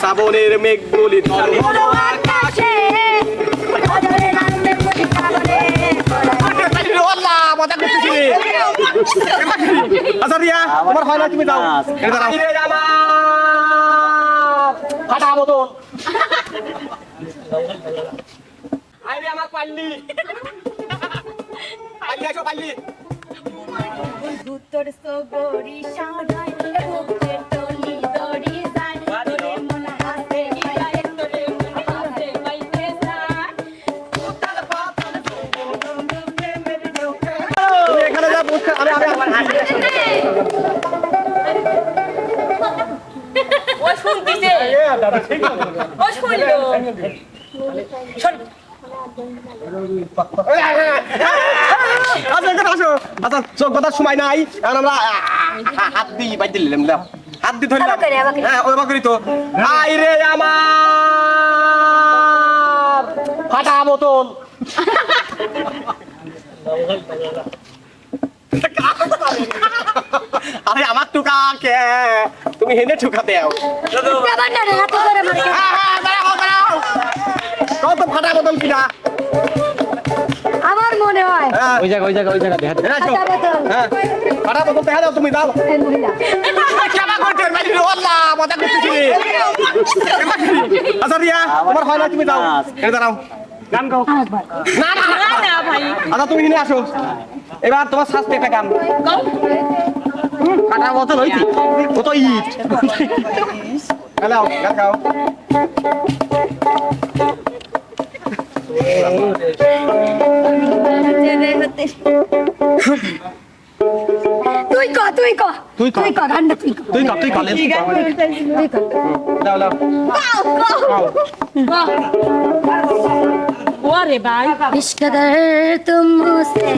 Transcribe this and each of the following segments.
শ্রাবণের মেঘগুলি তল বড় আকাশে আচ্ছা রিয়া তোমার হয় না তুমি যাও। আমার ফাটা বোতল আইরে আমার পাল্লি। পাল্লি সগরি সময় নাই আমরা হাত দিয়ে হাত দিয়ে ধরলাম হ্যাঁ ওই তো আইরে আমার ফাটা বোতল আমার টুকা কে তুমি হেনে দাঁড়াও, দাঁড়াও। কত ফাটা বোতল কিনা? আমার মনে হয় হ্যাঁ, ওই জায়গা ওই জায়গা ওই জায়গা দেখা। হ্যাঁ, ফাটা বোতল দেখা দাও তুমি দাও। আচ্ছা রিয়া তোমার হয় না তুমি যাও এটা দাঁড়াও। আরেকবার না না না। না না ভাই। আচ্ছা তুমি এখানে আসো। এবার তোমার শাস্তি একটা গান। আঠারো বছর হয়েছি কত ইট। গালাও গালাও তুই ক তুই ক। তুই ক। তুই ক গান্ডা তুই ক। তুই ক তুই ক তুই ক। লাও লাও ওরে ভাই। ইশক দর তুম মুসে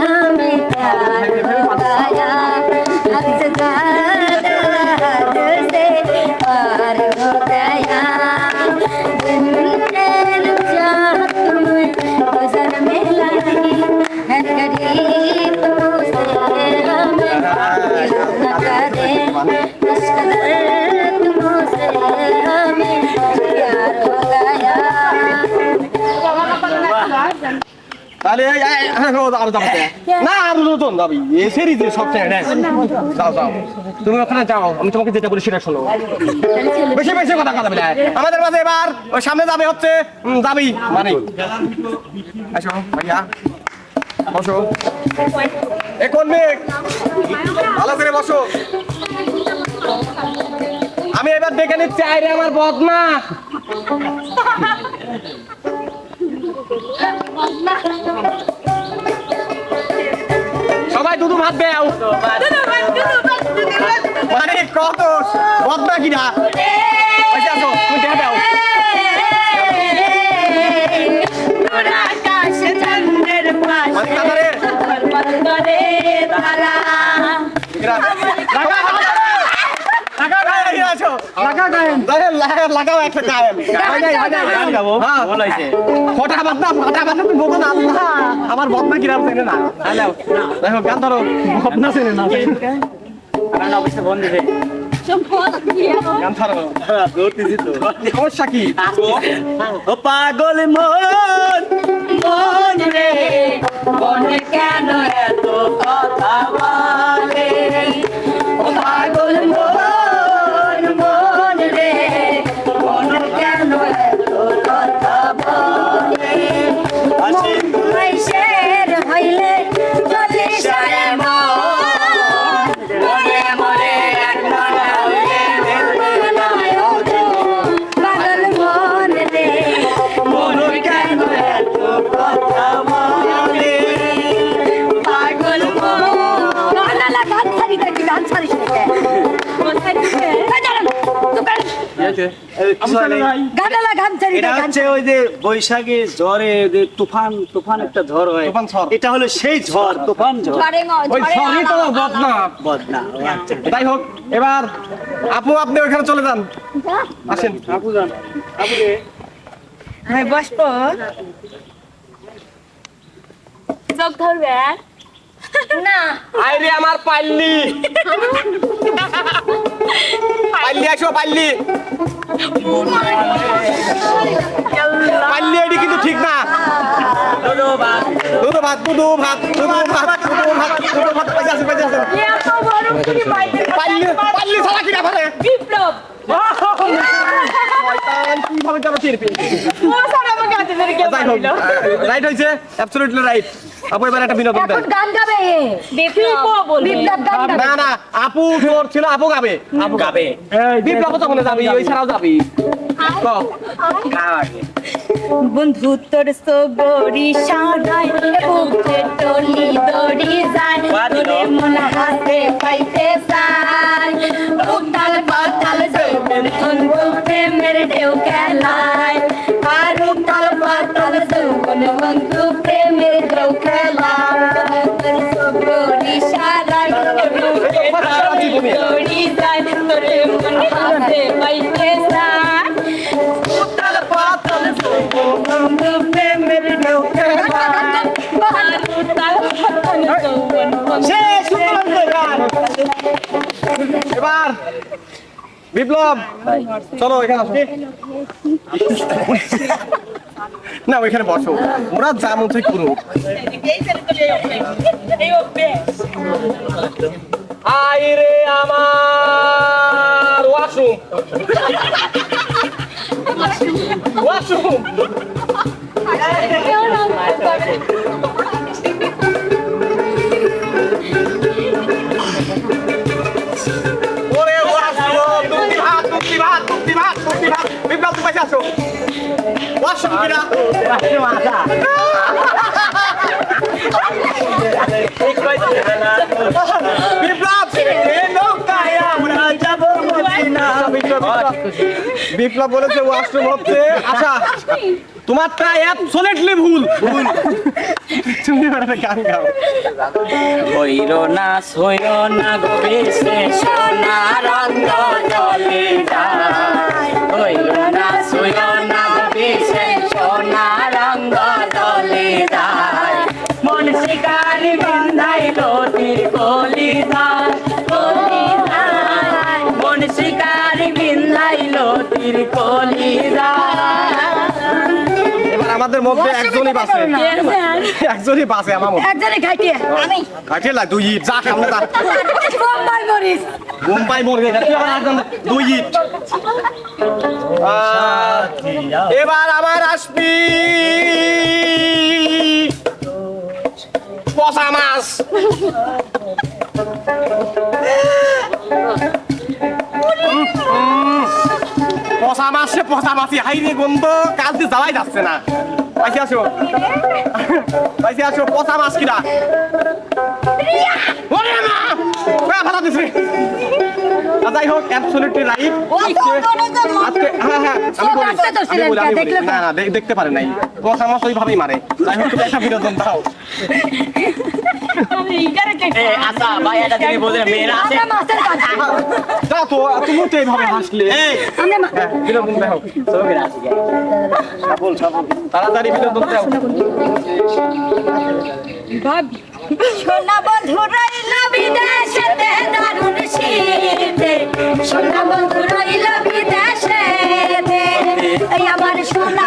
হামে প্যার হ্যাঁ, হ্যাঁ, হ্যাঁ। गया हद से ज्यादा हद से पार हो गया তাহলে হ্যাঁ, ও, আরও যাব তে। না আরও নতুন যাবি এ সিরিজে সব যাও যাও। তুমি ওখানে যাও আমি তোমাকে যেটা বলি সেটা শোনো। বেশি বেশি কথা কথা বলে আমাদের মাঝে এবার ওই সামনে যাবে হচ্ছে যাবি মানে। আসো ভাইয়া। বসো। এ কোন মেঘ? ভালো করে বসো। আমি এবার দেখে নিচ্ছি আইরে আমার বদমা সবাই দুদু ভাত দেও মানে কত বদমা কিনা যে আসো তুমি দেখা লাগাও একটা গায়েন। ফটা বাদনা ফটা বাদনা তুমি বলো না আল্লাহ। আমার বদনা কিরাম চেনে না। দেখো গান ধরো। বদনা চেনে না। গান ধরো। সমস্যা কি? পাগল মন। মন রে মন কেন এত কথা বলে? এটা হচ্ছে ওই যে বৈশাখে ঝড়ে যে তুফান তুফান একটা ঝড় হয়। এটা হলো সেই ঝড় তুফান ঝড়। ওই সরি তো বদনা। বদনা আচ্ছা। যাই হোক এবার আপু আপনি ওইখানে চলে যান। আসেন। আপু যান। আপু রে ভাই বসবো। চোখ ধরবে না আইরে আমার পাল্লি পাল্লি আসো পাল্লি পাল্লি এটি কিন্তু ঠিক না দুধু ভাত দুধু ভাত ভাত ভাত ভাত পয়সা আছে পয়সা আছে পাল্লি পাল্লি কিনা বিপ্লব কীভাবে যেন টের পেয়েছে। ও স্যার আমাকে হাতে ধরে কে যাই হোক মারলো রাইট হয়েছে। অ্যাবসলিউটলি রাইট আপু এবার একটা বিনোদন দেন। এখন গান গাবে এ। বিপ্লব বলবে। বিপ্লব গান গাবে। না না আপু তোর ছিল আপু গাবে। আপু গাবে। বিপ্লব তখন যাবি ওই ছাড়াও যাবি। ক। বন্ধু তোর সগরি সারাই বুকে টলি দড়ি যায় তোরে মন হাতে পাইতে চাই। উতাল বন্ধু প্রেমের ঢেউ খেলায়। আর উতাল পাতাল জৈবন বন্ধু প্রেমের ঢেউ খেলায়। মন এবার বিপ্লব চলো এখানে আসো। না ওইখানে বসো। ওরা যা মন চাই করুক। আইরে আমার ওয়াশরুম। ওয়াশরুম। আসো ওয়াশরুম কিনা। বিপ্লব বলেছে ওয়াশরুম হচ্ছে। আশা তোমারটা অ্যাবসলিউটলি ভুল। ভুল। তুমি এবার গান গাও। হইল না সইল না গো বেশে সোনা রঙ্গ জলে যায়। হইল না সইল না গো বেশে সোনা রঙ্গ জলে যায়। মন শিকারি বিন্ধাইল তীর কলি যায় কলি যায় মন শিকারি বিন্ধাইল তীর কলি মধ্যে একজনই বাঁচে একজনই বাঁচে আমার মধ্যে। একজনে খাইতে আমি। কাছে লাগ দুই ইট যা সামনে যা। বোম্বাই মরিস বোম্বাই মরে গেছে তুই আমার একজন দুই ইট। এবার আবার আসবি। পচা মাছ। পচা মাসে পচা মাছি। হাইরে গন্ধ কাল দিয়ে যাওয়াই যাচ্ছে না। পাইছি আসো পাইছি আসো পচা মাছ কিনা ওরে মা! ভালো দিছে। যাই হোক অ্যাবসলিউটলি রাইট আজকে হ্যাঁ হ্যাঁ আমি বলি। আমি বলি, না, না না দেখতে পারে নাই। পচা মাছ ওইভাবেই মারে। যাই হোক তুমি একটা বিনোদন দাও। আচ্ছা ভাই এটা তুমি মেয়েরা আছে। আমরা তো তুমি তো এইভাবে হাসলে। আমরা মা- হ্যাঁ বিনোদন দাও। সাবল সাবল তাড়াতাড়ি বিনোদন দাও। সোনা বন্ধু রইল বিদেশেতে দারুণ শীতে। সোনা বন্ধু রইল বিদেশেতে। আমার সোনা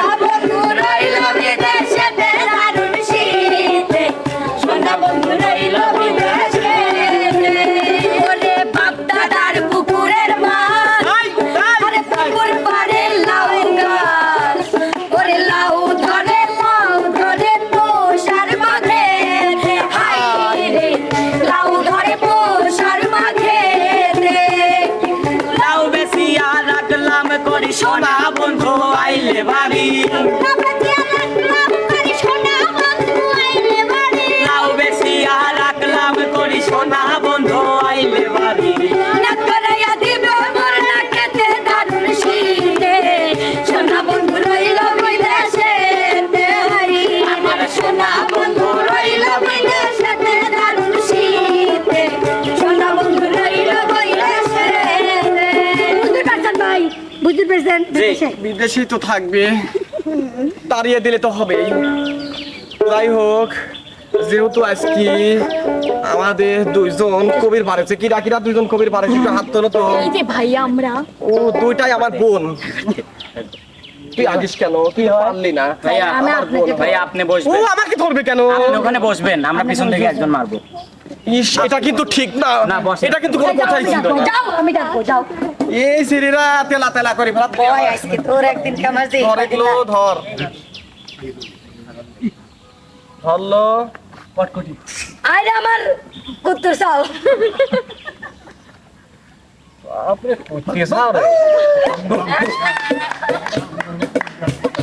সোনা বন্ধু আইলে বাড়ি বিদেশে তো থাকবে। তাড়িয়ে দিলে তো হবেই। যাই হোক যেহেতু আজকে আমাদের দুইজন কবির বাড়িছে কিরা কিরা দুইজন কবির বাড়িছে একটু হাত তোলো তো। এই যে ভাইয়া আমরা। ও দুইটাই আমার বোন। তুই আগিস কেন? তুই পারলি না। ভাইয়া আমার বোন। ভাইয়া আপনি ও আমাকে ধরবে কেন? আপনি ওখানে বসবেন আমরা পিছন থেকে একজন মারবো। ইস এটা কিন্তু ঠিক না। না, এটা কিন্তু কোনো কথাই ছিল না। যাও আমি ডাকবো যাও। এই সিঁড়িরা তেলা তেলা করি ফেলা ওই আজকে তোর একদিন কামার যে ধর এগুলো ধর। ধরলো। আরে আমার কুত্তুর চাও আপনি কুত্তি সাও রে।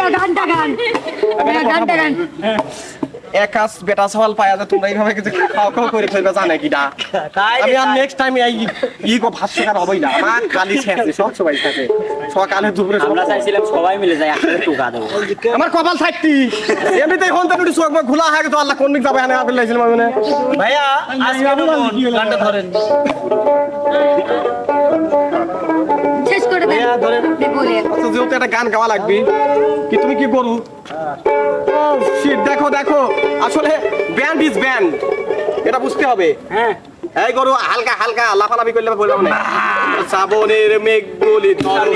গানটা গান ভাইয়া গানটা গান একাস বেটা সওয়াল পায়া যায় তোমরা এইভাবে কিছু খাও খাও করে ফেলবে জানে কি না? আমি আর নেক্সট টাইম এই ই গো ভাষ্যকার হবই না। আমার খালি শেষে সব সবাই থাকে সকালে দুপুরে আমরা চাইছিলাম সবাই মিলে যাই একসাথে টুকা দেবো। আমার কপাল থাকতি এমনিতেই হন তো চোখ মুখ খোলা হয়ে গেছে আল্লাহ কোন দিক যাবে এনে আপেল লাইছিলাম আমি। ভাইয়া আজকে গানটা ধরেন। ধরেন। আচ্ছা, যেহেতু একটা গান গাওয়া লাগবে কি তুমি কি করু ও শিট দেখো দেখো। আসলে ব্যান্ড ইজ ব্যান্ড এটা বুঝতে হবে। হ্যাঁ। এই গরু হালকা হালকা লাফালাফি করলে বলব না শ্রাবণের মেঘগুলি তল